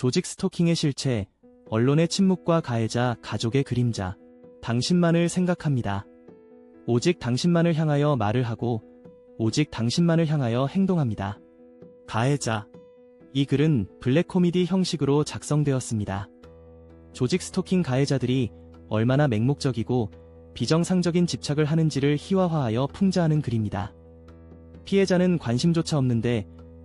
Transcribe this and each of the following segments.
조직 스토킹의 실체, 언론의 침묵과 가해자, 가족의 그림자. 당신만을 생각합니다. 오직 당신만을 향하여 말을 하고, 오직 당신만을 향하여 행동합니다. 가해자. 이 글은 블랙 코미디 형식으로 작성되었습니다. 조직 스토킹 가해자들이 얼마나 맹목적이고 비정상적인 집착을 하는지를 희화화하여 풍자하는 글입니다. 피해자는 관심조차 없는데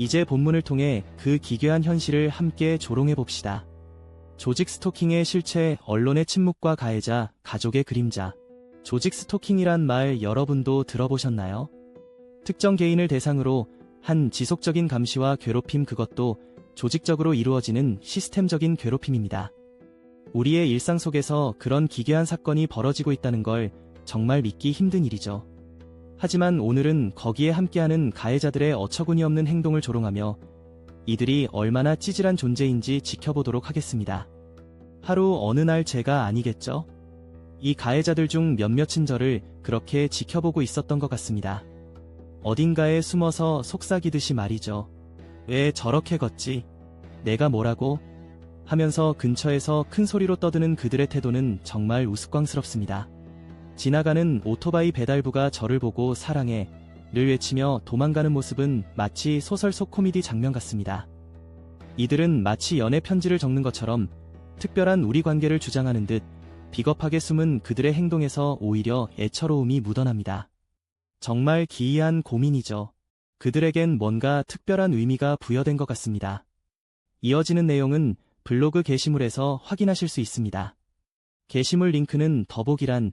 이제 본문을 통해 그 기괴한 현실을 함께 조롱해 봅시다. 조직 스토킹의 실체, 언론의 침묵과 가해자, 가족의 그림자. 조직 스토킹이란 말 여러분도 들어보셨나요? 특정 개인을 대상으로 한 지속적인 감시와 괴롭힘 그것도 조직적으로 이루어지는 시스템적인 괴롭힘입니다. 우리의 일상 속에서 그런 기괴한 사건이 벌어지고 있다는 걸 정말 믿기 힘든 일이죠. 하지만 오늘은 거기에 함께하는 가해자들의 어처구니 없는 행동을 조롱하며 이들이 얼마나 찌질한 존재인지 지켜보도록 하겠습니다. 하루 어느 날 제가 아니겠죠? 이 가해자들 중 몇몇은 저를 그렇게 지켜보고 있었던 것 같습니다. 어딘가에 숨어서 속삭이듯이 말이죠. 왜 저렇게 걷지? 내가 뭐라고? 하면서 근처에서 큰 소리로 떠드는 그들의 태도는 정말 우스꽝스럽습니다. 지나가는 오토바이 배달부가 저를 보고 사랑해 를 외치며 도망가는 모습은 마치 소설 속 코미디 장면 같습니다. 이들은 마치 연애 편지를 적는 것처럼 특별한 우리 관계를 주장하는 듯 비겁하게 숨은 그들의 행동에서 오히려 애처로움이 묻어납니다. 정말 기이한 고민이죠. 그들에겐 뭔가 특별한 의미가 부여된 것 같습니다. 이어지는 내용은 블로그 게시물에서 확인하실 수 있습니다. 게시물 링크는 더보기란